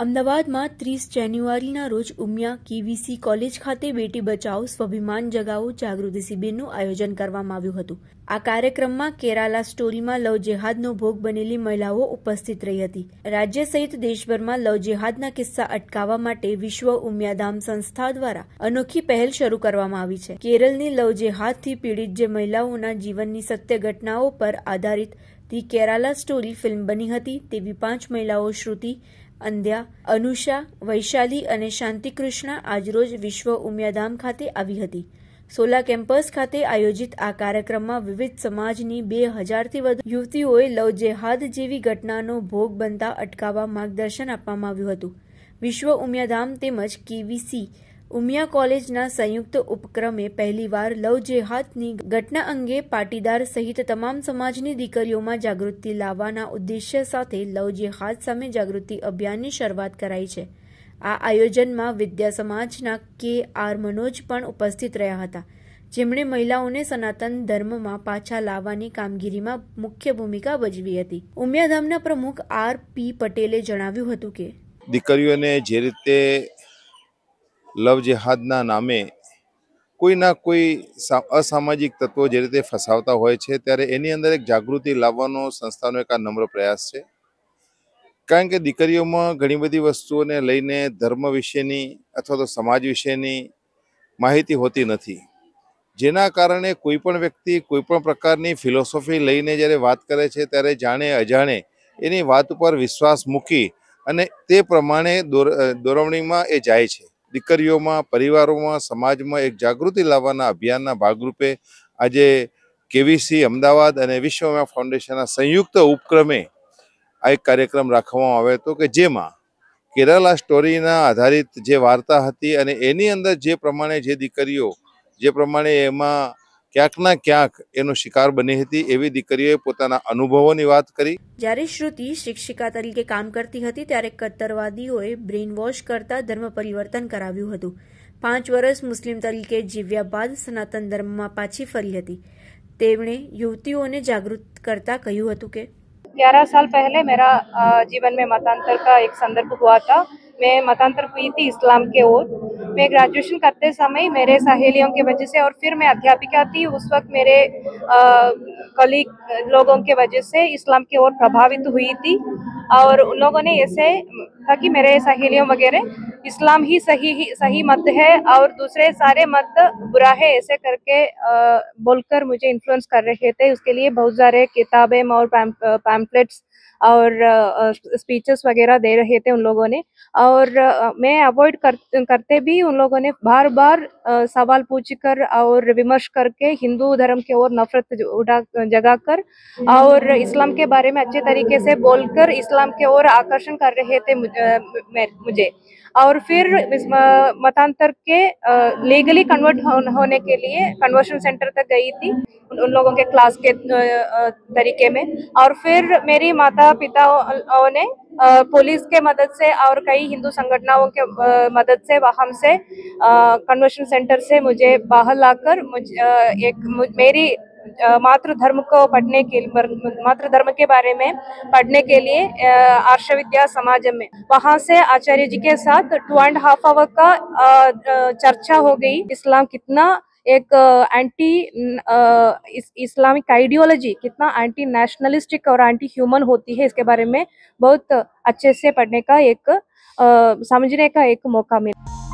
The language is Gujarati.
અમદાવાદમાં ત્રીસ જાન્યુઆરીના રોજ ઉમિયા કેવીસી કોલેજ ખાતે બેટી બચાવો, સ્વાભિમાન જગાવો, જાગૃતિ શિબિરનું આયોજન કરવામાં આવ્યું હતું. આ કાર્યક્રમમાં કેરાલા સ્ટોરીમાં લવ જેહાદનો ભોગ બનેલી મહિલાઓ ઉપસ્થિત રહી હતી. રાજ્ય સહિત દેશભરમાં લવ જેહાદના કિસ્સા અટકાવવા માટે વિશ્વ ઉમિયાધામ સંસ્થા દ્વારા અનોખી પહેલ શરૂ કરવામાં આવી છે. કેરળની લવ જેહાદથી પીડિત જે મહિલાઓના જીવનની સત્ય ઘટનાઓ પર આધારિત ધી કેરાલા સ્ટોરી ફિલ્મ બની હતી, તેવી પાંચ મહિલાઓ શ્રુતિ અંધ્યા, અનુષા, વૈશાલી અને શાંતિકૃષ્ણા આજરોજ વિશ્વ ઉમિયાધામ ખાતે આવી હતી. સોલા કેમ્પસ ખાતે આયોજિત આ કાર્યક્રમમાં વિવિધ સમાજની બે હજારથી વધુ યુવતીઓએ લવ જેહાદ જેવી ઘટનાનો ભોગ બનતા અટકાવવા માર્ગદર્શન આપવામાં આવ્યું હતું. વિશ્વ ઉમિયાધામ તેમજ કેવીસી ઉમિયા કોલેજના સંયુક્ત ઉપક્રમે પહેલીવાર લવ જેહાદની ઘટના અંગે પાટીદાર સહિત તમામ સમાજની દીકરીઓમાં જાગૃતિ લાવવાના ઉદ્દેશ્ય સાથે લવ જેહાદ સામે જાગૃતિ અભિયાનની શરૂઆત કરાઈ છે. આ આયોજનમાં વિદ્યા સમાજના કે આર મનોજ પણ ઉપસ્થિત રહ્યા હતા. જેમણે મહિલાઓને સનાતન ધર્મમાં પાછા લાવવાની કામગીરીમાં મુખ્ય ભૂમિકા ભજવી હતી. ઉમિયાધામના પ્રમુખ આર પી પટેલે જણાવ્યું હતું કે દીકરીઓને જે રીતે લવ જેહાદના નામે કોઈના કોઈ અસામાજિક તત્વો જે રીતે ફસાવતા હોય છે, ત્યારે એની અંદર એક જાગૃતિ લાવવાનો સંસ્થાનો એક આ નમ્ર પ્રયાસ છે. કારણ કે દીકરીઓમાં ઘણી બધી વસ્તુઓને લઈને ધર્મ વિશેની અથવા તો સમાજ વિશેની માહિતી હોતી નથી. જેના કારણે કોઈ પણ વ્યક્તિ કોઈ પણ પ્રકારની ફિલોસોફી લઈને જ્યારે વાત કરે છે, ત્યારે જાણે અજાણે એની વાત ઉપર વિશ્વાસ મૂકી અને તે પ્રમાણે દોરવણીમાં એ જાય છે. દીકરીઓમાં, પરિવારોમાં, સમાજમાં એક જાગૃતિ લાવવાના અભિયાનના ભાગરૂપે આજે કેવીસી અમદાવાદ અને વિશ્વ ફાઉન્ડેશનના સંયુક્ત ઉપક્રમે આ એક કાર્યક્રમ રાખવામાં આવ્યો હતો કે જેમાં કેરાલા સ્ટોરીના આધારિત જે વાર્તા હતી અને એની અંદર જે પ્રમાણે જે દીકરીઓ, જે પ્રમાણે એમાં ક્યાંકના ક્યાંક એનો શિકાર બની હતી એવી દીકરીઓએ પોતાના અનુભવોની વાત કરી જ્યારે શ્રુતિ શિક્ષિકા તરીકે કામ કરતી હતી ત્યારે કટ્ટરવાદીઓએ બ્રેઇન વોશ કરતા ધર્મ પરિવર્તન કરાવ્યું હતું પાંચ વર્ષ મુસ્લિમ તરીકે જીવ્યા બાદ સનાતન ધર્મમાં પાછી ફરી હતી તેમણે યુવતીઓને જાગૃત કરતા કહ્યું હતું કે ग्यारह साल पहले मेरा जीवन में मतांतर का एक संदर्भ हुआ था मैं मतांतर हुई थी इस्लाम के ओर मैं ग्रेजुएशन करते समय मेरे सहेलियों की वजह से और फिर मैं अध्यापिका थी, उस वक्त मेरे कलीग लोगों के वजह से इस्लाम की ओर प्रभावित हुई थी। और उन लोगों ने ऐसे था कि मेरे सहेलियों वगैरह, इस्लाम ही सही ही, सही मत है और दूसरे सारे मत बुरा है, ऐसे करके बोलकर मुझे इन्फ्लुएंस कर रहे थे। उसके लिए बहुत सारे किताबें और पैम्पलेट्स और स्पीचेस वगैरह दे रहे थे उन लोगों ने। और मैं अवॉइड कर, करते भी उन लोगों ने बार बार सवाल पूछ कर और विमर्श करके हिंदू धर्म की ओर नफरत उठा जगाकर और इस्लाम के बारे में अच्छे तरीके से बोलकर इस्लाम के ओर आकर्षण कर रहे थे मुझे और फिर मतांतर के लीगली कन्वर्ट होने के लिए कन्वर्शन सेंटर तक गई थी उन लोगों के क्लास के तरीके में। और फिर मेरी माता पिताओं ने पुलिस के मदद से और कई हिंदू संगठनों के मदद से वहाँ से कन्वर्शन सेंटर से मुझे बाहर लाकर मुझ एक मेरी मातृ धर्म को पढ़ने के मातृ धर्म के बारे में पढ़ने के लिए आर्ष विद्या समाज में। वहाँ से आचार्य जी के साथ टू एंड हाफ़ आवर का चर्चा हो गई। इस्लाम कितना एक एंटी इस्लामिक आइडियोलॉजी कितना एंटी नेशनलिस्टिक और एंटी ह्यूमन होती है, इसके बारे में बहुत अच्छे से पढ़ने का एक समझने का एक मौका मिला।